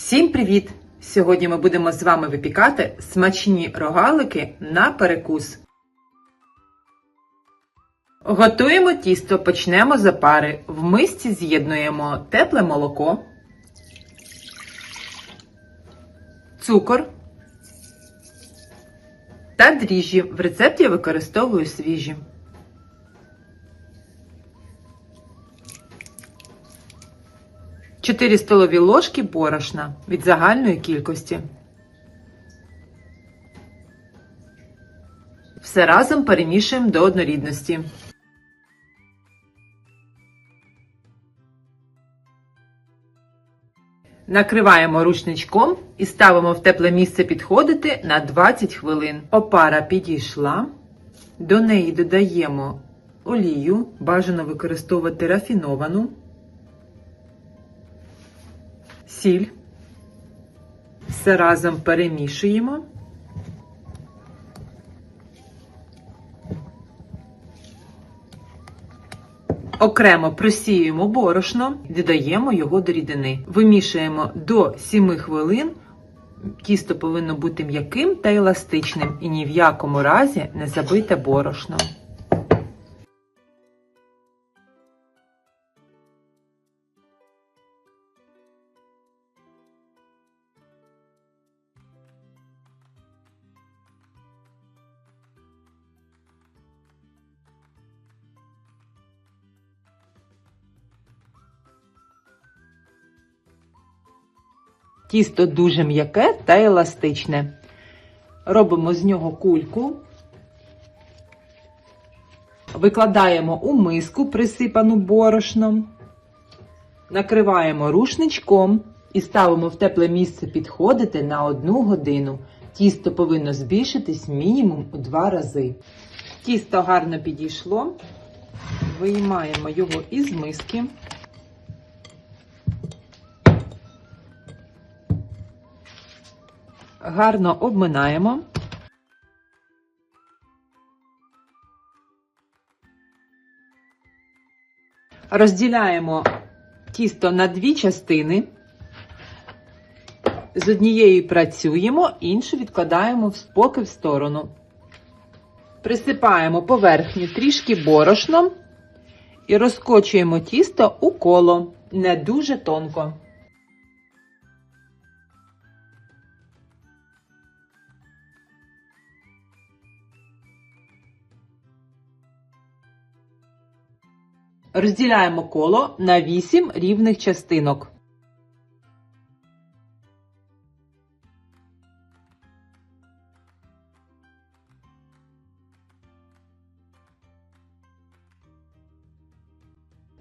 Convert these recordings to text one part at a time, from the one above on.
Всім привіт! Сьогодні ми будемо з вами випікати смачні рогалики на перекус. Готуємо тісто, почнемо з опари. В мисці з'єднуємо тепле молоко, цукор та дріжджі. В рецепті використовую свіжі. Чотири столові ложки борошна від загальної кількості. Все разом перемішуємо до однорідності. Накриваємо рушничком і ставимо в тепле місце підходити на 20 хвилин. Опара підійшла. До неї додаємо олію, бажано використовувати рафіновану, сіль. Все разом перемішуємо. Окремо просіюємо борошно, додаємо його до рідини. Вимішуємо до 7 хвилин. Тісто повинно бути м'яким та еластичним і ні в якому разі не забите борошно. Тісто дуже м'яке та еластичне. Робимо з нього кульку, викладаємо у миску, присипану борошном, накриваємо рушничком і ставимо в тепле місце підходити на одну годину. Тісто повинно збільшитись мінімум у два рази. Тісто гарно підійшло, виймаємо його із миски. Гарно обминаємо. Розділяємо тісто на дві частини. З однією працюємо, іншу відкладаємо в споки в сторону. Присипаємо поверхню трішки борошном і розкочуємо тісто у коло, не дуже тонко. Розділяємо коло на 8 рівних частинок.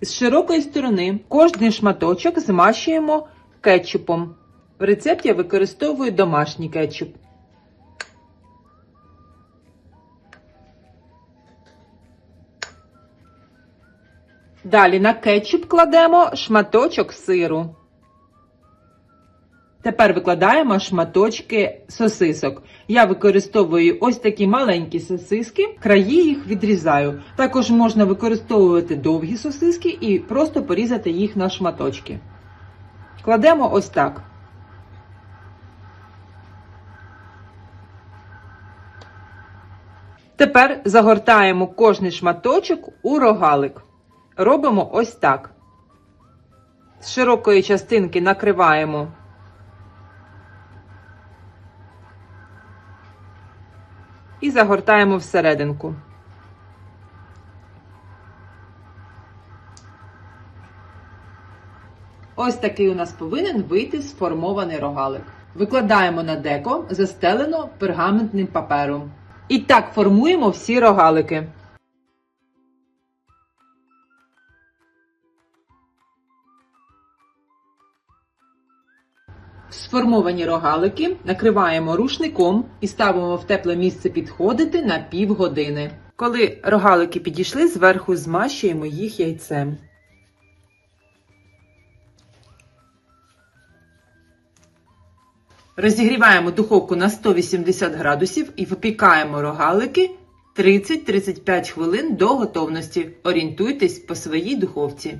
З широкої сторони кожний шматочок змащуємо кетчупом. В рецепті я використовую домашній кетчуп. Далі на кетчуп кладемо шматочок сиру. Тепер викладаємо шматочки сосисок. Я використовую ось такі маленькі сосиски, краї їх відрізаю. Також можна використовувати довгі сосиски і просто порізати їх на шматочки. Кладемо ось так. Тепер загортаємо кожний шматочок у рогалик. Робимо ось так. З широкої частинки накриваємо і загортаємо всерединку. Ось такий у нас повинен вийти сформований рогалик. Викладаємо на деко, застелено пергаментним папером. І так формуємо всі рогалики. Сформовані рогалики накриваємо рушником і ставимо в тепле місце підходити на півгодини. Коли рогалики підійшли, зверху змащуємо їх яйцем. Розігріваємо духовку на 180 градусів і випікаємо рогалики 30-35 хвилин до готовності. Орієнтуйтесь по своїй духовці.